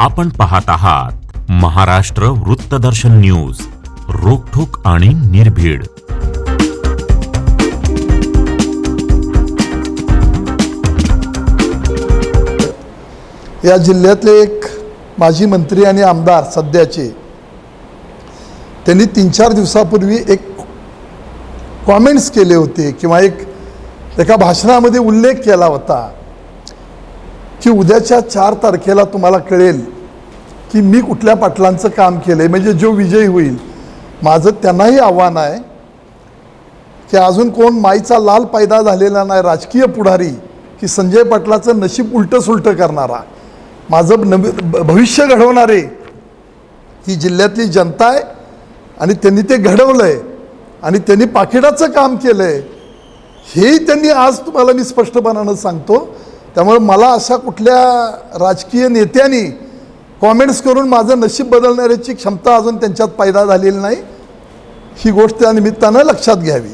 आपण पाहत आहात महाराष्ट्र वृत्तदर्शन न्यूज रोखोक आणि निर्भीड. या जिल्ह्यातले एक माजी मंत्री आणि आमदार सध्याचे त्यांनी तीन चार दिवसापूर्वी एक कॉमेंट्स केले होते किंवा एक एका भाषणामध्ये उल्लेख केला होता. की उद्याच्या चार तारखेला तुम्हाला कळेल की मी कुठल्या पाटलांचं काम केलं आहे म्हणजे जो विजयी होईल. माझं त्यांनाही आव्हान आहे की अजून कोण माईचा लाल पायदा झालेला नाही राजकीय पुढारी की संजय पाटलाचं नशीब उलटं सुलटं करणारा. माझं नवी भविष्य घडवणारे ही जिल्ह्यातली जनता आहे आणि त्यांनी ते घडवलं आहे आणि त्यांनी पाकिटाचं काम केलं आहे हेही त्यांनी आज तुम्हाला मी स्पष्टपणानं सांगतो. त्यामुळे मला अशा कुठल्या राजकीय नेत्यांनी कॉमेंट्स करून माझं नशीब बदलण्याची क्षमता अजून त्यांच्यात पैदा झालेली नाही. ही गोष्ट त्या निमित्तानं लक्षात घ्यावी.